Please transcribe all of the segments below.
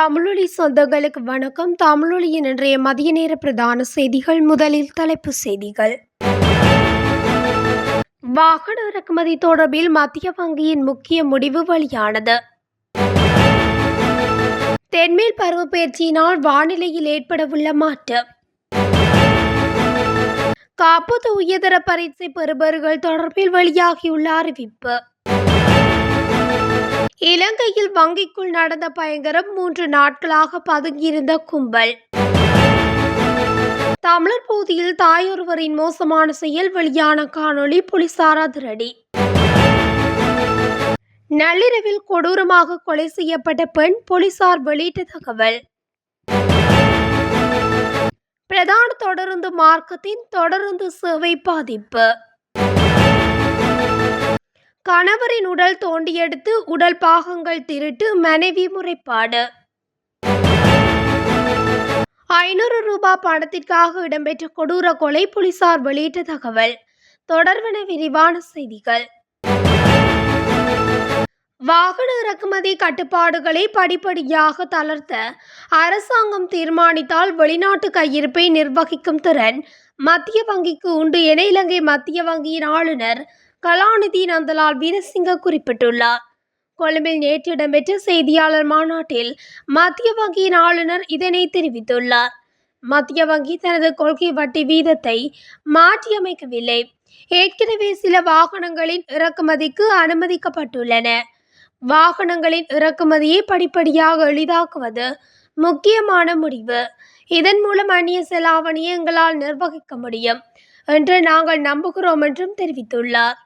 தமிழொலி சொந்தங்களுக்கு வணக்கம். தமிழொலியின் இன்றைய மதிய நேர பிரதான செய்திகள். முதலில் தலைப்பு செய்திகள். வாகன இறக்குமதி தொடர்பில் மத்திய வங்கியின் முக்கிய முடிவு வெளியானது. தென்மேல் பருவப்பெயர்ச்சியினால் வானிலையில் ஏற்படவுள்ள மாற்றம் காப்பீட்டு உயர்தர பரீட்சை பெறுபவர்கள் தொடர்பில் வெளியாகியுள்ள அறிவிப்பு. இலங்கையில் வங்கிக்குள் நடந்த பயங்கரம் மூன்று நாட்களாக பதுங்கியிருந்த கும்பல். தமிழர் பகுதியில் தாயொருவரின் மோசமான செயல் வெளியான காணொளி போலீசார் அதிரடி. நள்ளிரவில் கொடூரமாக கொலை செய்யப்பட்ட பெண் போலீசார் வெளியிட்ட தகவல். பிரதான தொடருந்து மார்க்கத்தின் தொடருந்து சேவை பாதிப்பு. கணவரின் உடல் தோண்டியெடுத்து உடல் பாகங்கள் திருட்டு மனைவி முறைப்பாடு. ஐநூறு ரூபாய் பணத்திற்காக இடம்பெற்ற கொடூர கொலை போலீசார் வெளியிட்ட தகவல். தொடர்பென விரிவான செய்திகள். வாகன இறக்குமதி கட்டுப்பாடுகளை படிப்படியாக தளர்த்த அரசாங்கம் தீர்மானித்தால் வெளிநாட்டு கையிருப்பை நிர்வகிக்கும் திறன் மத்திய வங்கிக்கு உண்டு என இலங்கை மத்திய வங்கியின் ஆளுநர் கலாநிதி நந்தலால் வீரசிங்க குறிப்பிட்டுள்ளார். கொழும்பில் நேற்று இடம்பெற்ற செய்தியாளர் மாநாட்டில் மத்திய வங்கியின் ஆளுநர் இதனை தெரிவித்துள்ளார். மத்திய வங்கி தனது கொள்கை வட்டி வீதத்தை மாற்றியமைக்கவில்லை. ஏற்கனவே சில வாகனங்களின் இறக்குமதிக்கு அனுமதிக்கப்பட்டுள்ளன. வாகனங்களின் இறக்குமதியை படிப்படியாக எளிதாக்குவது முக்கியமான முடிவு. இதன் மூலம் அந்நிய செலாவணியை எங்களால் நிர்வகிக்க முடியும் என்று நாங்கள் நம்புகிறோம் என்றும் தெரிவித்துள்ளார்.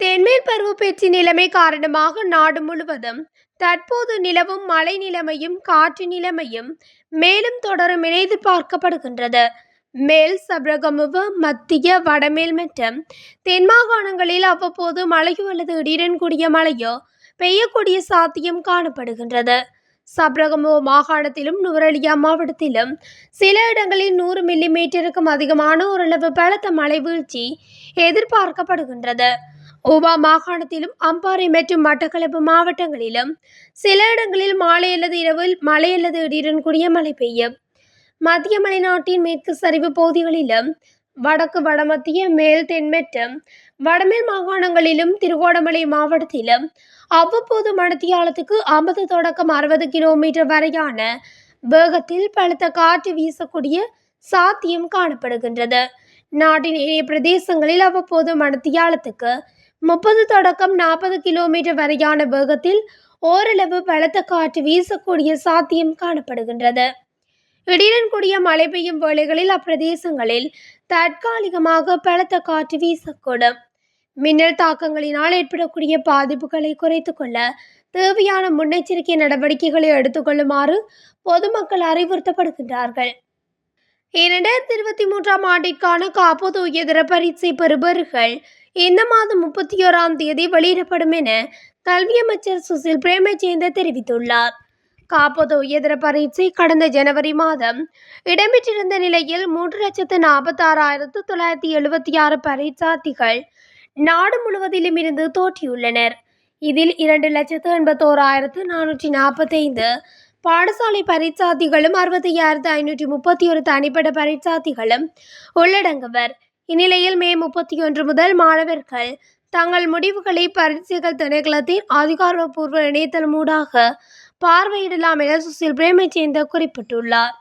தென்மேல் பருவப்பேச்சு நிலைமை காரணமாக நாடு முழுவதும் தற்போது நிலவும் மழை நிலைமையும் காற்று நிலைமையும் மேலும் தொடரும் என எதிர்பார்க்கப்படுகின்றது. மேல் சபரகமுவ மத்திய வடமேல் மற்றும் தென் மாகாணங்களில் அவ்வப்போது மழையோ அல்லது இடியுடன் கூடிய மழையோ பெய்யக்கூடிய சாத்தியம் காணப்படுகின்றது. சப்ரகமுவ மாகாணத்திலும் நுவரலியா மாவட்டத்திலும் சில இடங்களில் நூறு மில்லி மீட்டருக்கும் அதிகமான ஓரளவு பலத்த மழை வீழ்ச்சி எதிர்பார்க்கப்படுகின்றது. ஓபா மாகாணத்திலும் அம்பாறை மற்றும் மட்டக்களப்பு மாவட்டங்களிலும் சில இடங்களில் மாலை அல்லது இரவில் மழை அல்லது இடியுடன் கூடிய மழை பெய்யும். மத்திய மலைநாட்டின் மேற்கு சரிவு பகுதிகளிலும் வடக்கு வடமத்திய மேல் தென்மற்றும் வடமேல் மாகாணங்களிலும் திருகோணமலை மாவட்டத்திலும் அவ்வப்போது மணத்தியாலத்துக்கு ஐம்பது தொடக்கம் அறுபது கிலோமீட்டர் வரையான வேகத்தில் பலத்த காற்று வீசக்கூடிய சாத்தியம் காணப்படுகின்றது. நாட்டின் ஏனைய பிரதேசங்களில் அவ்வப்போது மணத்தியாலத்துக்கு முப்பது தொடக்கம் நாற்பது கிலோமீட்டர் வரையான வேகத்தில் ஓரளவு பலத்த காற்று வீசக்கூடிய சாத்தியம் காணப்படுகின்றது. இடியுடன் கூடிய மழை பெய்யும் வேளைகளில் அப்பிரதேசங்களில் தற்காலிகமாக பலத்த காற்று வீசக்கூடும். மின்னல் தாக்கங்களினால் ஏற்படக்கூடிய பாதிப்புகளை குறைத்து கொள்ள தேவையான முன்னெச்சரிக்கை நடவடிக்கைகளை எடுத்துக்கொள்ளுமாறு பொதுமக்கள் அறிவுறுத்தப்படுகின்றார்கள். இரண்டாயிரத்தி இருபத்தி மூன்றாம் ஆண்டிற்கான காப்போது உயர்தர பரீட்சை பெறுபவர்கள் இந்த மாதம் முப்பத்தி ஓராம் தேதி வெளியிடப்படும் என கல்வி அமைச்சர் சுசில் பிரேமச்சேந்த தெரிவித்துள்ளார். காப்பதோ உயர்தர பரீட்சை கடந்த ஜனவரி மாதம் இடம்பெற்றிருந்த நிலையில் மூன்று லட்சத்து நாற்பத்தாறாயிரத்து தொள்ளாயிரத்தி எழுபத்தி ஆறு பரீட்சார்த்திகள் நாடு முழுவதிலும் இருந்து தோற்றியுள்ளனர். இதில் இரண்டு லட்சத்து எண்பத்தோராயிரத்து நானூற்றி நாற்பத்தைந்து பாடசாலை பரீட்சார்த்திகளும் அறுபத்தி ஐயாயிரத்து ஐநூற்றி முப்பத்தி ஒரு தனிப்பட்ட பரீட்சார்த்திகளும் உள்ளடங்குவர். இந்நிலையில் மே முப்பத்தி ஒன்று முதல் மாணவர்கள் தங்கள் முடிவுகளை பரீட்சைகள் திணைக்களத்தின் அதிகாரப்பூர்வ இணையதளமூடாக பார்வையிடலாம் என சுசில் பிரேமச்சேந்த குறிப்பிட்டுள்ளார்.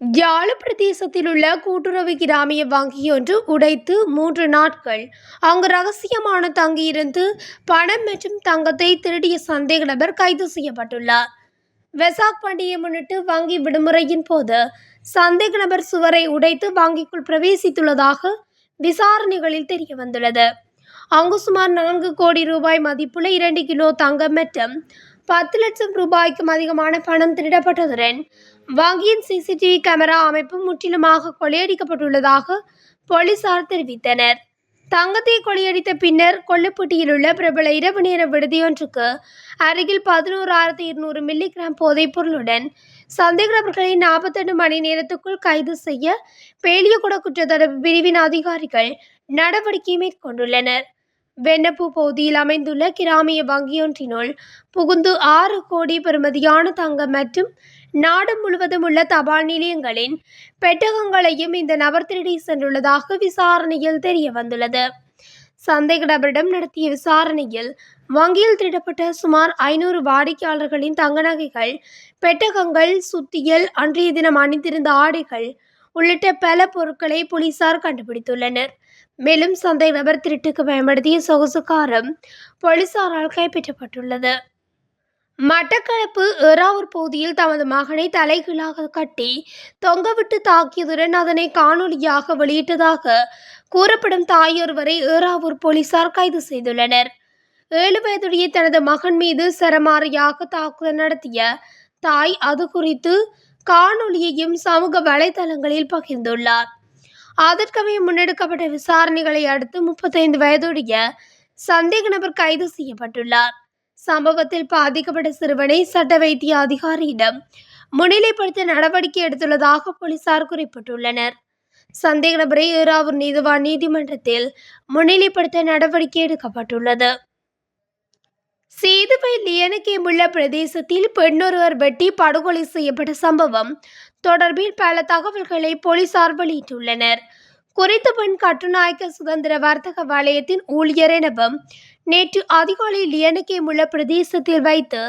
யாழ் பிரதேசத்தில் உள்ள கூட்டுறவு கிராமிய வங்கியொன்று உடைத்து மூன்று நாட்கள் அங்கு ரகசியமான தங்கியிருந்து பணம் மற்றும் தங்கத்தை திருடிய சந்தேக நபர் கைது செய்யப்பட்டுள்ளார். வெசாக் பண்டிகையை முன்னிட்டு வங்கி விடுமுறையின் போது சந்தேக நபர் சுவரை உடைத்து வங்கிக்குள் பிரவேசித்துள்ளதாக விசாரணைகளில் தெரிய வந்துள்ளது அங்கு சுமார் நான்கு கோடி ரூபாய் மதிப்புள்ள இரண்டு கிலோ தங்கம் மற்றும் பத்து லட்சம் ரூபாய்க்கும் அதிகமான பணம் திருடப்பட்டதுடன் வங்கியின் சிசிடிவி கேமரா அமைப்பு முற்றிலுமாக கொள்ளையடிக்கப்பட்டுள்ளதாக போலீசார் தெரிவித்தனர். தங்கத்தை கொள்ளையடித்த பின்னர் கொல்லுப்பட்டியில் உள்ள பிரபல இரவு நேர விடுதியொன்றுக்கு அருகில் பதினோராயிரத்தி இருநூறு மில்லிகிராம் போதைப் பொருளுடன் சந்தேகநபர்களை நாற்பத்தெட்டு மணி நேரத்துக்குள் கைது செய்ய பேலியகுட குற்றத்தடுப்பு பிரிவின் அதிகாரிகள் நடவடிக்கை மேற்கொண்டுள்ளனர். வெண்ணப்பூ பகுதியில் அமைந்துள்ள கிராமிய வங்கியொன்றினுள் புகுந்து ஆறு கோடி பெறுமதியான தங்கம் மற்றும் நாடு முழுவதும் உள்ள தபால் நிலையங்களின் பெட்டகங்களையும் இந்த நபர் திருடி சென்றுள்ளதாக விசாரணையில் தெரிய வந்துள்ளது சந்தேக நபரிடம் நடத்திய விசாரணையில் வங்கியில் திருடப்பட்ட சுமார் ஐநூறு வாடிக்கையாளர்களின் தங்க நகைகள் பெட்டகங்கள் சுத்தியல் அன்றைய தினம் அணிந்திருந்த ஆடைகள் உள்ளிட்ட பல பொருட்களை போலீசார் கண்டுபிடித்துள்ளனர். மேலும் சந்தை நபர் திருட்டுக்கு பயன்படுத்திய சொகுசு போலீசாரால் கைப்பற்றப்பட்டுள்ளது. மட்டக்களப்பு ஏறாவூர் பகுதியில் தமது மகனை தலைகீழாக கட்டி தொங்கவிட்டு தாக்கியதுடன் அதனை காணொலியாக வெளியிட்டதாக கூறப்படும் தாயொருவரை ஏறாவூர் போலீசார் கைது செய்துள்ளனர். ஏழு வயதுடைய தனது மகன் மீது சரமாரியாக தாக்குதல் நடத்திய தாய் அது குறித்து காணொலியையும் சமூக வலைதளங்களில் பகிர்ந்துள்ளார். அதற்கமைய முன்னெடுக்கப்பட்ட விசாரணைகளை அடுத்து முப்பத்தைந்து வயதுடைய சந்தேக நபர் கைது செய்யப்பட்டுள்ளார். சம்பவத்தில் பாதிக்கப்பட்ட சிறுவனை சட்ட வைத்திய அதிகாரியிடம் முன்னிலைப்படுத்த நடவடிக்கை எடுத்துள்ளதாக போலீசார் குறிப்பிட்டுள்ளனர். சந்தேக நபரை ஏறாவூர் நீதிவான் நீதிமன்றத்தில் முன்னிலைப்படுத்த நடவடிக்கை எடுக்கப்பட்டுள்ளது. சீதுவை லியனகேமுள்ள பிரதேசத்தில் பெண்ணொருவர் வெட்டி படுகொலை செய்யப்பட்ட சம்பவம் தொடர்பில் பல தகவல்களை போலீசார் வெளியிட்டுள்ளனர். குறித்த பெண் கட்டுநாயக்க சுதந்திர வர்த்தக வலயத்தின் ஊழியர் எனவும் நேற்று அதிகாலை லியனகேமுள்ள பிரதேசத்தில் வைத்து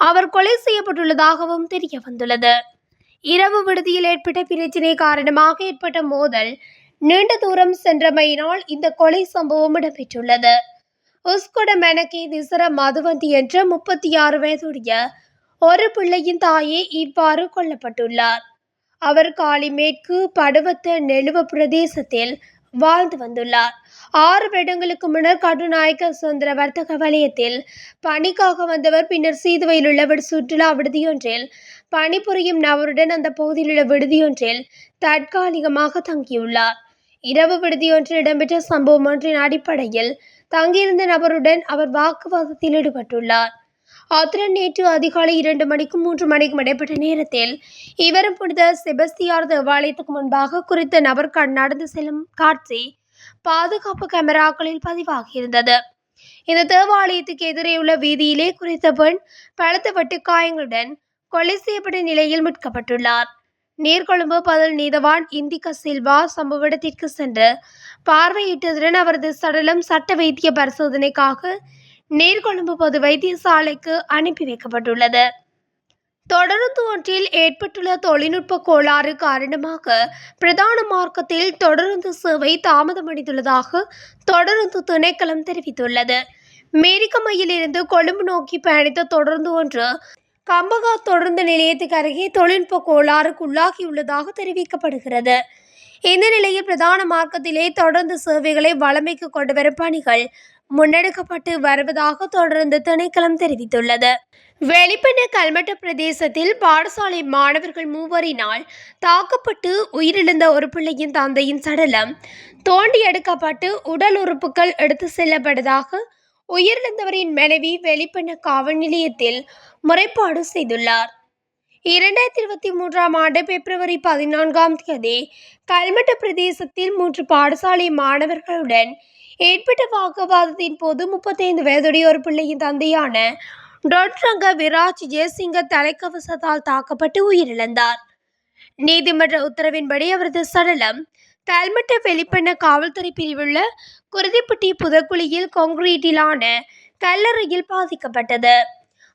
அவர் கொலை செய்யப்பட்டுள்ளதாகவும் தெரிய வந்துள்ளது இரவு விடுதியில் ஏற்பட்ட பிரச்சினை காரணமாக ஏற்பட்ட மோதல் நீண்ட தூரம் சென்றமையினால் இந்த கொலை சம்பவம் இடம்பெற்றுள்ளது. உஸ்குட மெனகே திசர மதுவந்தி என்ற முப்பத்தி ஆறு வயதுடைய ஒரு பிள்ளையின் தாயே இவ்வாறு கொல்லப்பட்டுள்ளார். அவர் காளிமேற்கு படுவத்த நெழுவ பிரதேசத்தில் வாழ்ந்து வந்துள்ளார். ஆறு வருடங்களுக்கு முன்னர் கடுநாயக்க சுதந்திர வர்த்தக வலயத்தில் பணிக்காக வந்தவர் பின்னர் சீதுவையில் உள்ளவர் சுற்றுலா விடுதியொன்றில் பணிபுரியும் நபருடன் அந்த பகுதியில் உள்ள விடுதியொன்றில் தற்காலிகமாக தங்கியுள்ளார். இரவு விடுதியொன்றில் இடம்பெற்ற சம்பவம் ஒன்றின் அடிப்படையில் தங்கியிருந்த நபருடன் அவர் வாக்குவாதத்தில் ஈடுபட்டுள்ளார். அத்துடன் நேற்று அதிகாலை இரண்டு மணிக்கும் மூன்று மணிக்கும் இடைப்பட்ட நேரத்தில் இவரும் புனித செபஸ்தியார் தேவாலயத்துக்கு முன்பாக குறித்த நபர் கண் நடந்து செல்லும் காட்சி பாதுகாப்பு கேமராக்களில் பதிவாகியிருந்தது. இந்த தேவாலயத்துக்கு எதிரே உள்ள வீதியிலே குறித்த பெண் பலத்த வெட்டுக்காயங்களுடன் கொலை செய்யப்பட்ட நிலையில் மீட்கப்பட்டுள்ளார். நீர்கொழும்பு பதில் நீதவான் இந்திக சில்வா சம்பவ இடத்திற்கு சென்று பார்வையிட்டதுடன் அவரது சடலம் சட்ட வைத்திய பரிசோதனைக்காக நீர்கொழும்பு பொது வைத்தியசாலைக்கு அனுப்பி வைக்கப்பட்டுள்ளது. தொடருந்து ஒன்றில் ஏற்பட்டுள்ள தொழில்நுட்ப கோளாறு காரணமாக பிரதான மார்க்கத்தில் தொடருந்து சேவை தாமதமடைந்துள்ளதாக தொடருந்து திணைக்களம் தெரிவித்துள்ளது. மேரிக்கமையிலிருந்து கொழும்பு நோக்கி பயணித்த தொடருந்து ஒன்று கம்பகா தொடருந்து நிலையத்துக்கு அருகே தொழில்நுட்ப கோளாறுக்கு உள்ளாகியுள்ளதாக தெரிவிக்கப்படுகிறது. இந்த நிலையில் பிரதான மார்க்கத்திலே தொடர்ந்து சேவைகளை வளமைக்கு கொண்டு வரும் பணிகள் முன்னெடுக்கப்பட்டு வருவதாக தொடர்ந்து திணைக்களம் தெரிவித்துள்ளது. வெளிப்பண்ண கல்மட்ட பிரதேசத்தில் பாடசாலை மாணவர்கள் மூவரினால் தாக்கப்பட்டு உயிரிழந்த ஒரு பிள்ளையின் தந்தையின் சடலம் தோண்டி எடுக்கப்பட்டு உடல் உறுப்புகள் எடுத்து செல்லப்பட்டதாக உயிரிழந்தவரின் மனைவி வெளிப்பண்ண காவல் நிலையத்தில் முறைப்பாடு செய்துள்ளார். இரண்டாயிரத்தி இருபத்தி மூன்றாம் ஆண்டு பிப்ரவரி பதினான்காம் தேதி கல்மட்ட பிரதேசத்தில் மூன்று பாடசாலை மாணவர்களுடன் ஏற்பட்ட வாக்குவாதத்தின் போது முப்பத்தைந்து வயதுடைய ஒரு பிள்ளையின் தந்தையான டொட்ரங்க விராஜ் ஜெயசிங்க தலைக்கவசத்தால் தாக்கப்பட்டு உயிரிழந்தார். நீதிமன்ற உத்தரவின்படி அவரது சடலம் கல்மட்ட வெளிப்பண்ண காவல்துறை பிரிவுள்ள குருதிப்பட்டி புதக்குழியில் கான்கிரீட்டிலான கல்லறையில் பாதிக்கப்பட்டது.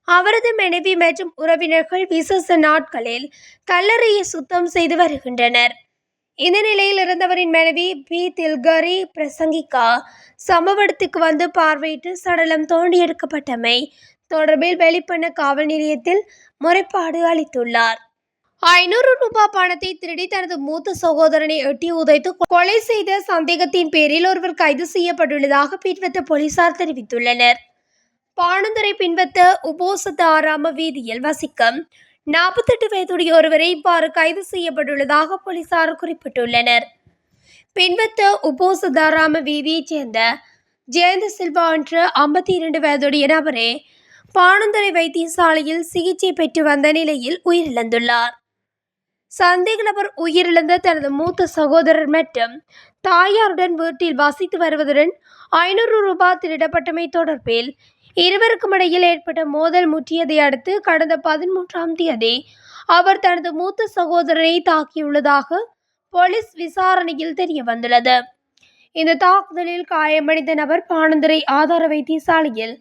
அவரது மனைவி மற்றும் உறவினர்கள் விசேஷ நாட்களில் கல்லறையை சுத்தம் செய்து வருகின்றனர். இந்த நிலையில் இருந்தவரின் மனைவி பி. தில்கரி பிரசங்கிகா சம்பவ இடத்துக்கு வந்து பார்வையிட்டு சடலம் தோண்டி எடுக்கப்பட்டமை தொடர்பில் வெளிப்பண்ண காவல் நிலையத்தில் முறைப்பாடு அளித்துள்ளார். ஐநூறு ரூபாய் பணத்தை திருடி தனது மூத்த சகோதரனை எட்டி உதைத்து கொலை செய்த சந்தேகத்தின் பேரில் ஒருவர் கைது செய்யப்பட்டுள்ளதாக பின்வத்த போலீசார் தெரிவித்துள்ளனர். பாணந்துறை பின்வத்த உபோசத்த ஆறாம வீதியில் வசிக்கும் நாற்பத்தெட்டு வயதுடைய ஒருவரை இவ்வாறு கைது செய்யப்பட்டுள்ளதாக போலீசார் குறிப்பிட்டுள்ளனர். பின்வத்த உபோசதாராம வீதியைச் சேர்ந்த ஜெயந்த சில்வா என்ற ஐம்பத்தி இரண்டு வயதுடைய நபரே பாணந்துறை வைத்தியசாலையில் சிகிச்சை பெற்று வந்த நிலையில் உயிரிழந்துள்ளார். சந்தேக நபர் உயிரிழந்த தனது மூத்த சகோதரர் மற்றும் தாயாருடன் வீட்டில் வசித்து வருவதுடன் ஐநூறு ரூபாய் திருடப்பட்டமை தொடர்பில் இருவருக்கும் இடையில் ஏற்பட்ட மோதல் முற்றியதை அடுத்து கடந்த பதிமூன்றாம் தேதி அவர் தனது மூத்த சகோதரரை தாக்கியுள்ளதாக போலீஸ் விசாரணையில் தெரிய வந்துள்ளது இந்த தாக்குதலில் காயமடைந்த நபர் பாணந்துறை ஆதார வைத்தியசாலையில்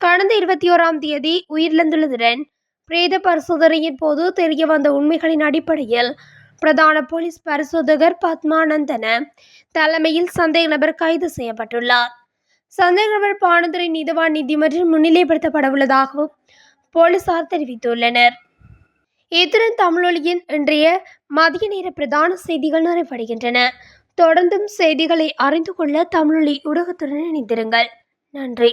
கடந்த இருபத்தி ஓராம் தேதி உயிரிழந்துள்ளதுடன் பிரேத பரிசோதனையின் போது தெரிய வந்த உண்மைகளின் அடிப்படையில் பிரதான போலீஸ் பரிசோதகர் பத்மானந்தன தலைமையில் சந்தேக நபர் கைது செய்யப்பட்டுள்ளார். சந்தேக நபர் பாணந்துறை நீதவான் நீதிமன்றில் முன்னிலைப்படுத்தப்பட உள்ளதாகவும் போலீசார் தெரிவித்துள்ளனர். இத்துடன் தமிழொலியின் இன்றைய மதிய நேர பிரதான செய்திகள் நிறைவடைகின்றன. தொடர்ந்தும் செய்திகளை அறிந்து கொள்ள தமிழொலி ஊடகத்துடன் இணைந்திருங்கள். நன்றி.